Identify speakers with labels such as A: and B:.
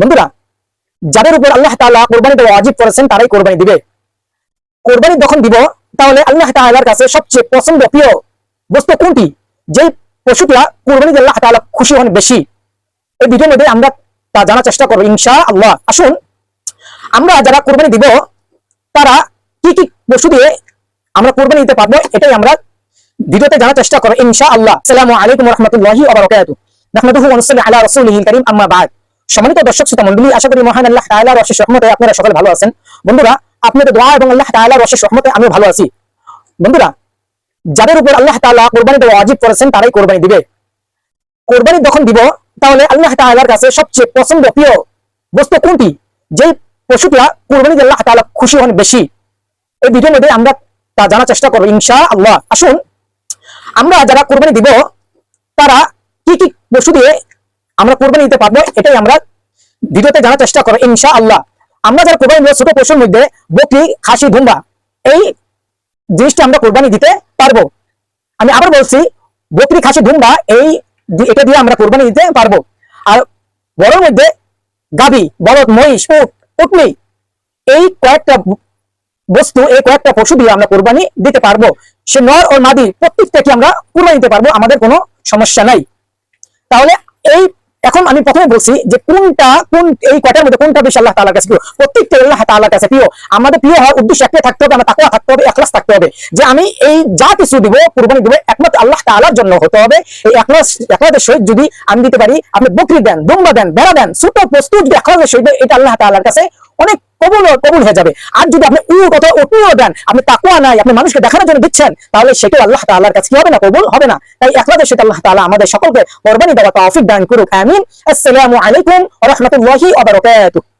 A: বন্ধুরা, যাদের উপর আল্লাহ তাআলা কোরবানি দেওয়া ওয়াজিব করেছেন, তারাই কোরবানি দিবে। কোরবানি যখন দিব, তাহলে আল্লাহ তাআলার কাছে সবচেয়ে পছন্দ প্রিয় বস্তু কোনটি? যে পশুটা কোরবানি দিয়ে আল্লাহ তাআলা খুশি হন বেশি। এই ভিডিওর মধ্যে আমরা তা জানার চেষ্টা করব ইনশা আল্লাহ আসুন, আমরা যারা কোরবানি দিব, তারা কি কি পশু দিয়ে আমরা কোরবানি দিতে পারব, এটাই আমরা ভিডিওতে জানার চেষ্টা করব ইনশা আল্লাহ সালামু আলাইকুম রহমতুল্লাহি ওয়া নুসাল্লি আলা রাসূলিহিল কারীম, আম্মা বাদ। সম্মানিত দর্শক, শ্রোতা মণ্ডলী, আশা করি মহান আল্লাহ তাআলার অশেষ রহমতে আপনারা সকলে ভালো আছেন। বন্ধুরা, আপনাদের দোয়া এবং আল্লাহ তাআলার অশেষ রহমতে আমিও ভালো আছি। বন্ধুরা, যাদের উপর আল্লাহ তাআলা কোরবানি দেওয়া ওয়াজিব করেছেন, তারাই কোরবানি দিবে। কোরবানি যখন দিব, তাহলে আল্লাহ তাআলার কাছে সবচেয়ে পছন্দ প্রিয় বস্তু কোনটি? যে পশুটা কোরবানি দিয়ে আল্লাহ তাআলা খুশি হন বেশি। এই ভিডিওর মধ্যে আমরা তা জানার চেষ্টা করব ইনশা আল্লাহ আসুন, আমরা যারা কোরবানি দিব, তারা কি কি পশু দিয়ে আমরা কোরবানি দিতে পারব, এটাই আমরা ভিডিওতে জানার চেষ্টা করব ইনশা আল্লাহ আমরা যারা কোরবানি দিব, ছোট পশুর মধ্যে বকরি, খাসি ধুম্বা এই জিনিসটা আমরা কোরবানি দিতে পারব। আমি আবার বলছি, বকরি, খাসি ধুম্বা এই এটা দিয়ে আমরা কোরবানি দিতে পারব। আর বড়র মধ্যে গাবি, বলদ, মহিষ, উট উটনি এই কয়েকটা বস্তু, এই কয়েকটা পশু দিয়ে আমরা কোরবানি দিতে পারব। সে নর ও মাদি, প্রত্যেকটাকে আমরা কোরবানি দিতে পারব, আমাদের কোনো সমস্যা নাই। তাহলে এই এখন আমি প্রথমে বলছি যে কোনটা, কোন এই কয়টার মধ্যে কোনটা বেশি আল্লাহ তালার কাছে প্রিয়? প্রত্যেকটা আল্লাহ তালার কাছে প্রিয়। আমাদের প্রিয় হওয়ার উদ্দেশ্য একটাই থাকতে হবে আমার তাকুয়া থাকতে হবে একলাস থাকতে হবে। যে আমি এই যা কিছু দিব, কুরবানি দিব, একমাত্র আল্লাহ তালার জন্য হতে হবে। এই একলাস একলাদের সহিত যদি আমি দিতে পারি, আপনি বকরি দেন, দুম্বা দেন, বেড়া দেন, ছোট প্রস্তুত যদি একলাদের সহিত এটা আল্লাহ তালার কাছে অনেক কবুল কবুল হয়ে যাবে। আর যদি আপনি উট কথা উটনিও দেন, আপনি তাকুয়া নাই, আপনি মানুষকে দেখানোর জন্য দিচ্ছেন, তাহলে সেটাও আল্লাহ তাল্লাহার কাছে কি হবে না? কবুল হবে না। তাই একলাদের সেটা আল্লাহ তাআলা আমাদের সকলকে কোরবানি দেওয়া তৌফিক দান করুক। আমিন। আসসালামু আলাইকুম রহমতুল্লাহি